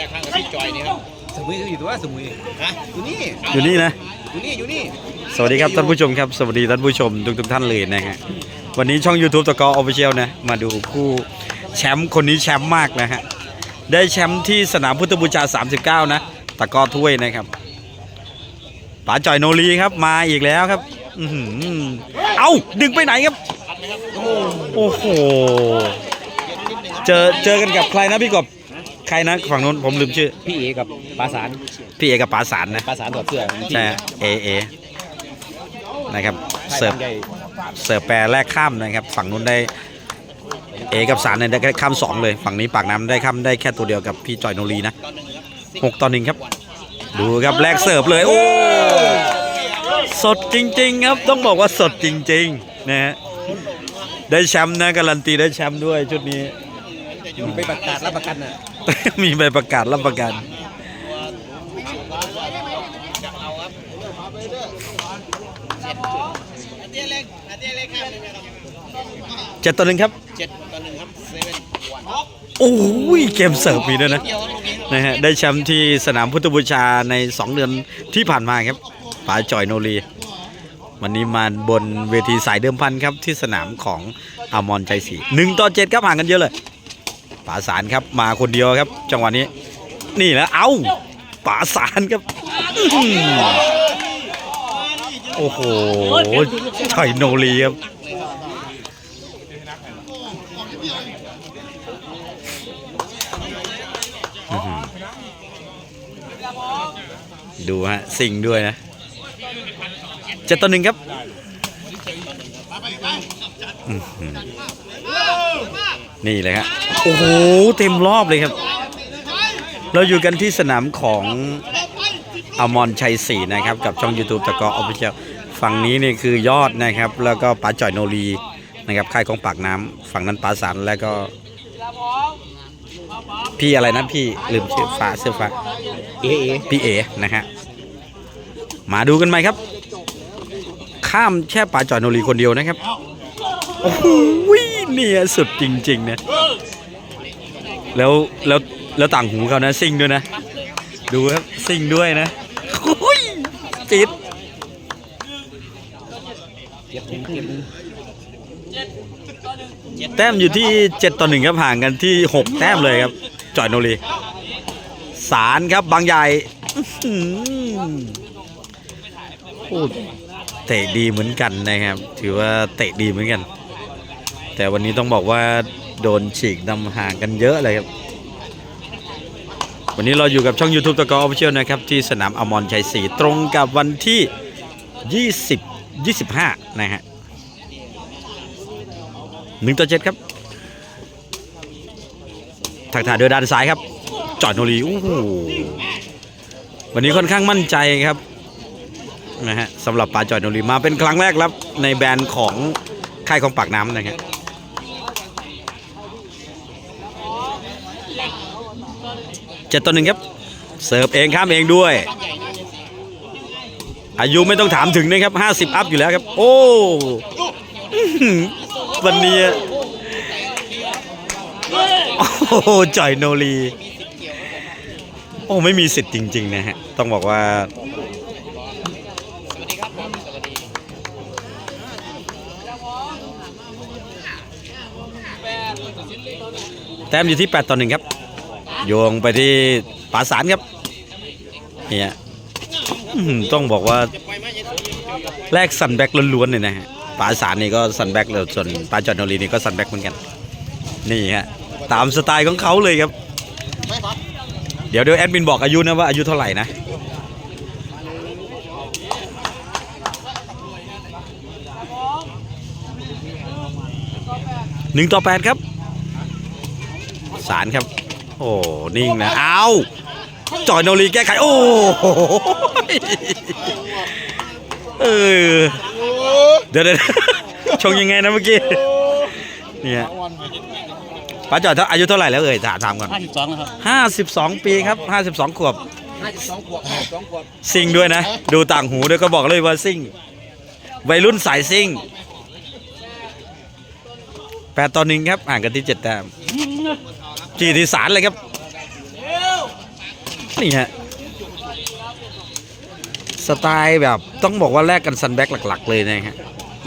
รกข้างกับพี่จอยนี่ครับสมุยอยู่ตัวสมุยฮะอยู่นี่อยู่นี่นะ อยู่นี่อยู่นี่สวัสดีครับท่านผู้ชมครับ สวัสดีท่านผู้ชมทุกทุกๆท่านเลยนะฮะวันนี้ช่อง YouTube ตะกอออฟฟิเชียลนะ มาดูคู่แชมป์คนนี้แชมป์มากนะฮะได้แชมป์ที่สนามพุทธบูชา 39 นะตะกอถ้วยนะครับป๋าจ่อยโนรีครับมาอีกแล้วครับอื้อหือเอ้าดึงไปไหนครับโอ้โหเจอเจอกันกับใครนะพี่กบ ใครนะฝั่งนู้นผมลืมชื่อ พี่เอกับปาสารพี่เอกกับป๋าสารนะปาสารถอดเสื้อใช่เอเอนะครับเสิร์ฟใหญ่เสิร์ฟแปรแรกข้ามนะครับ ฝั่งนู้นได้เอกับสารเนี่ยได้แค่ข้ามสองเลย ฝั่งนี้ปากน้ำได้ข้ามได้แค่ตัวเดียวกับพี่จอยโนรีนะหกต่อหนึ่งครับ ดูครับแรกเสิร์ฟเลยโอ้สดจริง ๆ ครับต้องบอกว่าสดจริงๆนะฮะได้แชมป์นะการันตีได้แชมป์ด้วยชุดนี้ไปประกาศรับประกันน่ะ มีใบประกาศรับประกันเจ็ดต่อหนึ่งครับเจ็ดต่อหนึ่งครับเซเว่นโอ้ยเกมเสิร์ฟมีด้วยนะนะฮะได้แชมป์ที่สนามพุทธบูชาใน 2 เดือนที่ผ่านมาครับป๋าจอยโนรี วันนี้มาบนเวทีสายเดิมพันครับที่สนามของอามอนใจสีหนึ่งต่อเจ็ดครับห่างกันเยอะเลย ป๋าสารครับมาคนเดียวครับ จังหวะนี้ นี่แหละเอาป๋าสารครับโอ้โหจอยโนรีครับดูฮะสิ่งด้วยนะเจ็ดต่อหนึ่งครับ นี่เลยครับโอ้โหเต็มรอบเลยครับ เราอยู่กันที่สนามของอมรชัยศรีนะครับ กับช่อง YouTube ตะกอออฟฟิเชียลฝั่งนี้นี่คือยอดนะครับ แล้วก็ป๋าจ่อยโนรีนะครับค่ายของปากน้ำฝั่งนั้นป๋าสันแล้วก็ พี่อะไรนะพี่ลืมชื่อฟ้าเสื้อฟ้าเอเอพี่เอนะฮะมาดูกันไหมครับ ข้ามแค่ป่าจอยโนรีคนเดียวนะครับโอ้โห เนี่ยสุดจริงๆนะแล้วแล้วแล้วต่างหูเขานะซิ่งด้วยนะ ดูครับซิ่งด้วยนะโอ้ยปิดเก็บถุงเก็บแต้มอยู่ที่ 7 ต่อหนึ่งครับห่างกันที่ 6 แต้มเลยครับจอยโนรีสารครับบางใหญ่โอ้เตะดีเหมือนกันนะครับ ถือว่าเตะดีเหมือนกัน แต่วันนี้ต้องบอกว่าโดนฉีกนำห่างกันเยอะเลยครับ วันนี้เราอยู่กับช่อง YouTube ตะกอออฟฟิเชียลนะครับ ที่สนามอมรชัยศรีตรงกับวันที่ 20 25 นะฮะหนึ่งต่อเจ็ดครับถักถ่ายโดยด้านซ้ายครับ จอดโนรีโอ้โหวันนี้ค่อนข้างมั่นใจครับนะฮะสำหรับปลาจอดโนรีมาเป็นครั้งแรกครับ ในแบรนด์ของค่ายของปากน้ำนะครับ เจ็ดต่อหนึ่งครับ เสิร์ฟเองข้ามเองด้วย อายุไม่ต้องถามถึงนะครับห้าสิบอัพอยู่แล้วครับ โอ้วันนี้โอ้โหจ่อยโนรีโอ้ไม่มีสิทธิ์จริง ๆ นะฮะ ต้องบอกว่าแต้มอยู่ที่ 8 ต่อหนึ่งครับ โยงไปที่ปาสารครับเนี่ยต้องบอกว่าแรกสันแบ็กล้วนๆเลยนะฮะปาสารนี่ก็สันแบ็กเลยส่วนปาจอนโนรีนี่ก็สันแบ็กเหมือนกัน นี่ฮะตามสไตล์ของเขาเลยครับ เดี๋ยวเดี๋ยวแอดมินบอกอายุนะว่าอายุเท่าไหร่นะหนึ่งต่อแปดครับ สารครับ โอ้นิ่งนะเอาจอยโนรีแก้ไข โอ้โหเออเดี๋ยวเดี๋ยวชงยังไงนะเมื่อกี้เนี่ยป้าจอยเท่าอายุเท่าไหร่แล้วเอ่ยถามถามก่อนห้าสิบสองนะครับห้าสิบสองปีครับห้าสิบสองขวบห้าสิบสองขวบห้าสิบสองขวบซิงด้วยนะ ดูต่างหูด้วยก็บอกเลยว่าซิงวัยรุ่นสายซิงแปดต่อหนึ่งครับ ห่างกันที่เจ็ดแต้ม จีที่สารเลยครับ นี่ฮะ สไตล์แบบต้องบอกว่าแลกกันซันแบ็กหลัก ๆ เลยนะฮะ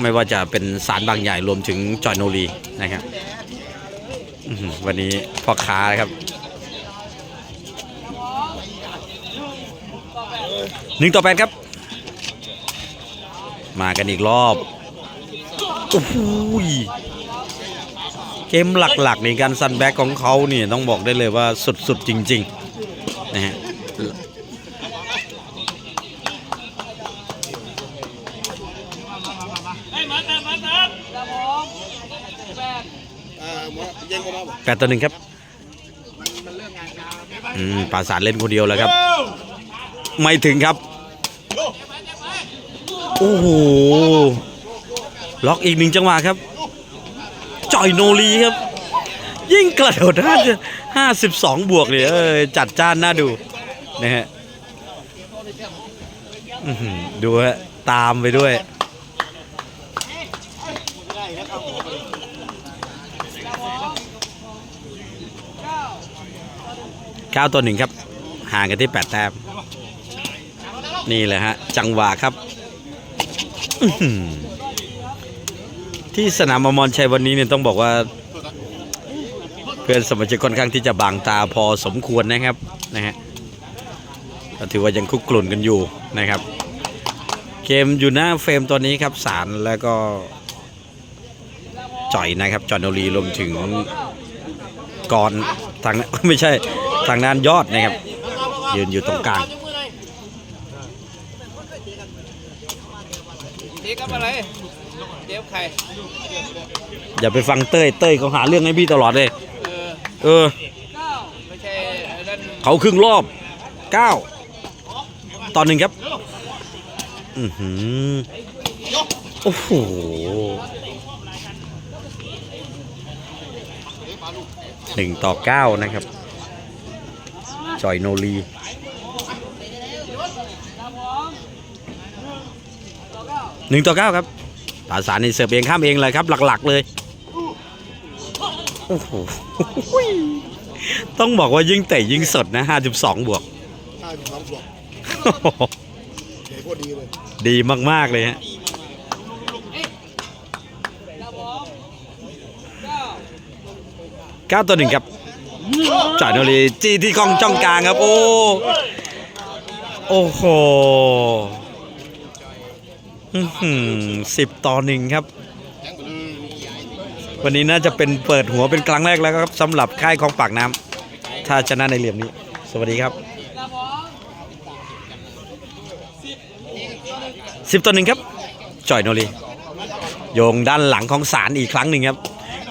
ไม่ว่าจะเป็นสารบางใหญ่รวมถึงจอยโนรีนะครับวันนี้พ่อค้านะครับ หนึ่งต่อแปดครับ มากันอีกรอบ โอ้ย เกมหลักๆในการซันแบ็กของเขาเนี่ยต้องบอกได้เลยว่าสุดๆจริงๆนะฮะแปดต่อหนึ่งครับอืมปราสาทเล่นคนเดียวแล้วครับ ไม่ถึงครับ โอ้โห ล็อกอีกหนึ่งจังหวะครับ จอยโนรีครับ ยิ่งกระโดดห้าห้าสิบสองบวกเลยเออจัดจ้านน่าดูนะฮะดูฮะตามไปด้วยเก้าตัวหนึ่งครับ ห่างกันที่แปดแต้มนี่แหละฮะ จังหวะครับ ที่สนามอมรชัยวันนี้เนี่ยต้องบอกว่า เพื่อนสมาชิกค่อนข้างที่จะบางตาพอสมควรนะครับนะฮะก็ถือว่ายังคุกกลุ่นกันอยู่นะครับ เกมอยู่หน้าเฟรมตัวนี้ครับสารแล้วก็จ่อยนะครับจอนโนรีรวมถึงกรทางไม่ใช่ทางด้านยอดนะครับ ยืนอยู่ตรงกลางเจ๊กับอะไร อย่าไปฟังเต้ยเต้ยเขาหาเรื่องให้พี่ตลอดเลย เออเออไม่ใช่นั่นเขาครึ่งรอบเก้าตอนหนึ่งครับ อือหือโอ้โหหนึ่งต่อเก้านะครับ จอยโนรีหนึ่งต่อเก้าครับ ปราสาทนี่เสิร์ฟเองข้ามเองเลยครับ หลักๆเลยโอ้โหต้องบอกว่ายิ่งเตะยิ่งสดนะ 52 บวกห้าสิบสองบวกเก๋โคตรดีเลยดีมาก ๆ เลยฮะเก้าตัวหนึ่งครับจ่ายโนรีจีที่กองจ้องกลางครับ โอ้ โอ้โห สิบต่อหนึ่งครับ วันนี้น่าจะเป็นเปิดหัวเป็นครั้งแรกแล้วครับสำหรับค่ายของปากน้ำถ้าชนะในเหลี่ยมนี้ สวัสดีครับสิบต่อหนึ่งครับ จ่อยโนรีโยงด้านหลังของสารอีกครั้งหนึ่งครับ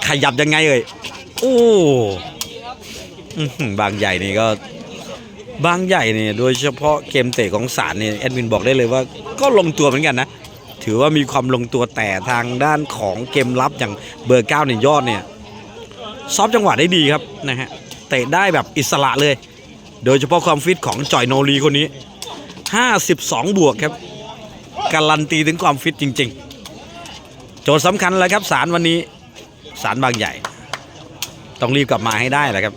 ขยับยังไงเอ่ยโอ้บางใหญ่นี่ก็บางใหญ่เนี่ยโดยเฉพาะเกมเตะของสารเนี่ยแอดมินบอกได้เลยว่าก็ลงตัวเหมือนกันนะ ถือว่ามีความลงตัวแต่ทางด้านของเกมรับอย่างเบอร์เก้าเนี่ยยอดเนี่ยซอฟจังหวะได้ดีครับนะฮะเตะได้แบบอิสระเลย โดยเฉพาะความฟิตของจอยโนรีคนนี้ 52 บวกครับ การันตีถึงความฟิตจริง ๆ โจทย์สำคัญเลยครับสารวันนี้สารบางใหญ่ ต้องรีบกลับมาให้ได้แหละครับ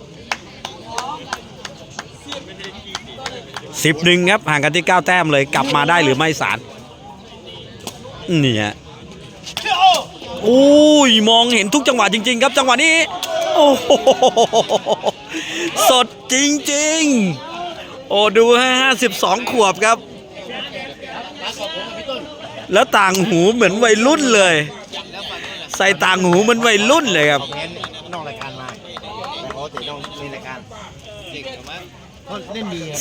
สิบหนึ่งครับห่างกันที่ 9 แต้มเลยกลับมาได้หรือไม่สาร นี่ฮะโอ้ยมองเห็นทุกจังหวะจริง ๆ ครับ จังหวะนี้ โอ้โหสดจริง ๆ โอ้ดูฮะห้าสิบสองขวบครับ แล้วต่างหูเหมือนวัยรุ่นเลย ใส่ต่างหูเหมือนวัยรุ่นเลยครับนอกรายการมาเขาเตะนอกในรายการ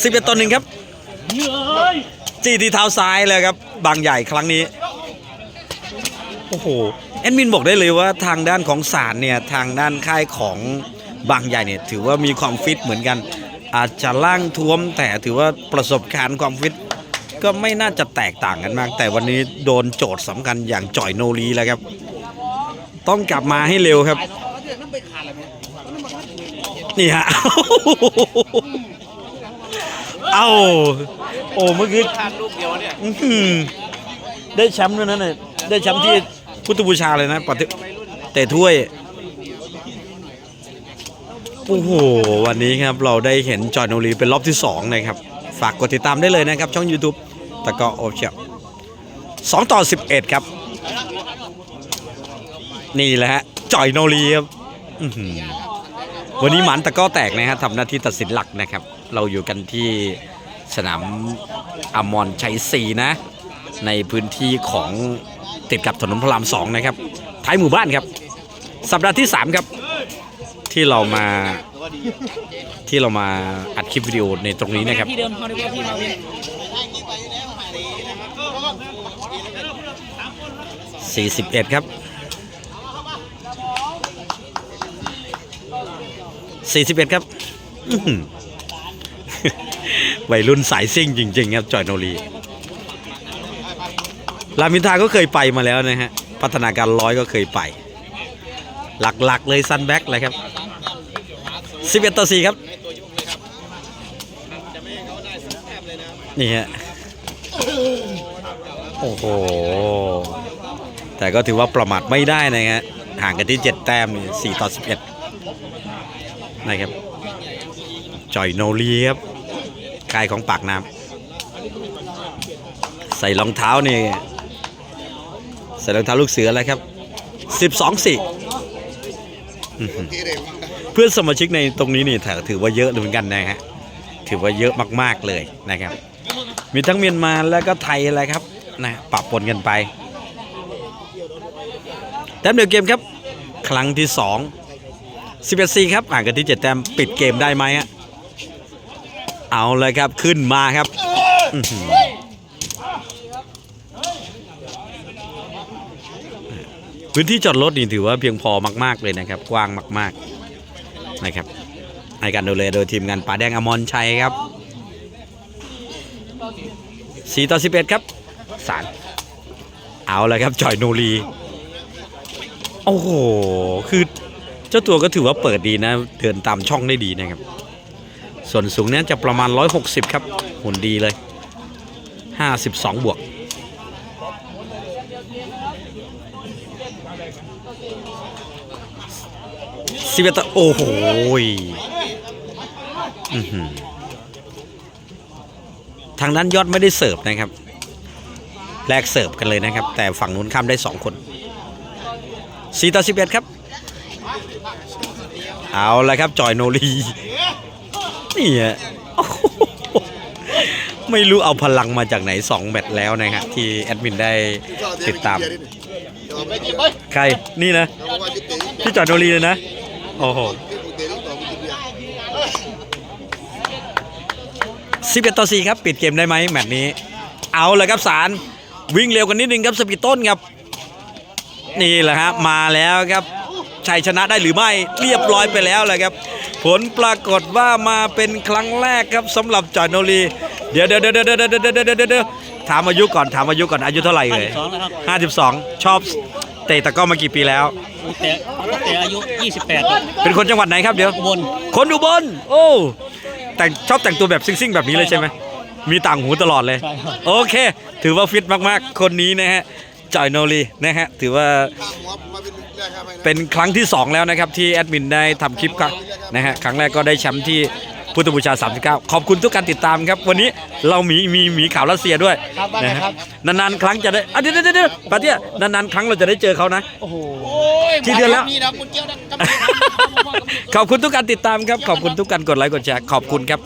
สิบเอ็ดต่อหนึ่งครับ จีที่เท้าซ้ายเลยครับ บางใหญ่ครั้งนี้ โอ้โหแอดมินบอกได้เลยว่าทางด้านของสารเนี่ยทางด้านค่ายของบางใหญ่เนี่ยถือว่ามีความฟิตเหมือนกัน อาจจะล่างท้วมแต่ถือว่าประสบการณ์ความฟิตก็ไม่น่าจะแตกต่างกันมาก แต่วันนี้โดนโจทย์สำคัญอย่างจ่อยโนรีแล้วครับ ต้องกลับมาให้เร็วครับ นี่ฮะ เอ้า โอ้เมื่อกี้ได้แชมป์ด้วยนะเนี่ยได้แชมป์ที่ พุทธบูชาเลยนะปฏิเตะถ้วย โอ้โห วันนี้ครับเราได้เห็นจอยโนรีเป็นรอบที่ 2 นะครับ ฝากกดติดตามได้เลยนะครับ ช่อง YouTube ตะกอโอเชียสองต่อ 11 ครับ นี่แหละฮะจอยโนรีครับวันนี้หมันตะก้อแตกนะฮะทำหน้าที่ตัดสินหลักนะครับ เราอยู่กันที่สนามอมรชัยศรีนะ ในพื้นที่ของ ติดกับถนนพระรามสองนะครับท้ายหมู่บ้านครับ สัปดาห์ที่ 3 ครับ ที่เรามาที่เรามาอัดคลิปวิดีโอในตรงนี้นะครับ ที่เดิมเขาเรียกว่าที่เราเนี่ย41 ครับ 41 ครับวัยรุ่นสายซิ่งจริง ๆ ครับจอยโนรี รามอินทราก็เคยไปมาแล้วนะฮะ พัฒนาการร้อยก็เคยไป หลักๆเลยซันแบ็กเลยครับ 11 ต่อ 4 ครับ นี่ฮะ โอ้โห แต่ก็ถือว่าประมาทไม่ได้นะฮะ ห่างกันที่ 7 แต้มนี่4ต่อ 11 นะครับ จอยโนรีครับกายของปากน้ำใส่รองเท้านี่ ใส่รองเท้าลูกเสือแล้วครับ12 4อื้อหือเพื่อนสมาชิกในตรงนี้นี่ถือว่าเยอะเหมือนกันนะฮะถือว่าเยอะมากๆเลยนะครับ มีทั้งเมียนมาแล้วก็ไทยอะไรครับนะปะปนกันไปแต้มเดียวเกมครับ ครั้งที่2 11 4ครับห่างกันที่7แต้มปิดเกมได้ไหมฮะเอาเลยครับขึ้นมาครับอื้อหือ พื้นที่จอดรถนี่ถือว่าเพียงพอมากๆเลยนะครับ กว้างมาก ๆนะครับในการดูแลโดยทีมงานป่าแดงอมรชัยครับ4ต่อ11 ครับสารเอาเลยครับจอยโนรีโอ้โห คือเจ้าตัวก็ถือว่าเปิดดีนะ เดินตามช่องได้ดีนะครับ ส่วนสูงนี้จะประมาณ 160 ครับหุ่นดีเลย 52 บวก สิบเอ็ดต่อโอ้โหอืทางด้านยอดไม่ได้เสิร์ฟนะครับ แลกเสิร์ฟกันเลยนะครับ แต่ฝั่งนู้นข้ามได้2คน4ต่อ11ครับ เอาละครับจอยโนรีนี่ฮะไม่รู้เอาพลังมาจากไหน 2 แมตช์แล้วนะครับที่แอดมินได้ติดตาม ใคร นี่นะ พี่จอยโนรีเลยนะ โอ้โหสิบเอต่อสี่ครับ ปิดเกมได้ไหมแมตชนี้ เอาเลยครับสารวิ่งเร็วกันนิดนึงครับสปีดต้นครับ นี่แหละฮะมาแล้วครับชัยชนะได้หรือไม่เรียบร้อยไปแล้วเลยครับ ผลปรากฏว่ามาเป็นครั้งแรกครับสำหรับจอนโนรีเดี๋ยวเดี๋ยวเดี๋ยวเดี๋ยวเดี๋ยวเดี๋ยวถามอายุก่อนถามอายุก่อนอายุเท่าไหร่เลยห้าสิบสองชอบ เตะตะกร้อมากี่ปีแล้วแต่แต่อายุ 28ครับเป็นคนจังหวัดไหนครับเดี๋ยว อุบลคนอุบลโอ้แต่งชอบแต่งตัวแบบซิ่งๆแบบนี้เลยใช่ไหมมีต่างหูตลอดเลย ใช่ครับ โอเค ถือว่าฟิตมากๆ คนนี้นะฮะจอยโนรีนะฮะ ถือว่าเป็นครั้งที่ 2 แล้วนะครับ ที่แอดมินได้ทำคลิปก็นะฮะ ครั้งแรกก็ได้แชมป์ที่ พุทธบูชา 39 ขอบคุณทุกการติดตามครับ วันนี้เรามีมีหมีข่าวรัสเซียด้วยครับว่าไงนะฮะครับนานๆครั้งจะได้อะเดี๋ยวเดี๋ยวเดี๋ยวปาเตี้ยนานๆครั้งเราจะได้เจอเขานะ โอ้โหกี่เดือนแล้วนี่นะคุณเจียวนะขอบคุณทุกการติดตามครับ ขอบคุณทุกการกดไลค์กดแชร์ ขอบคุณครับ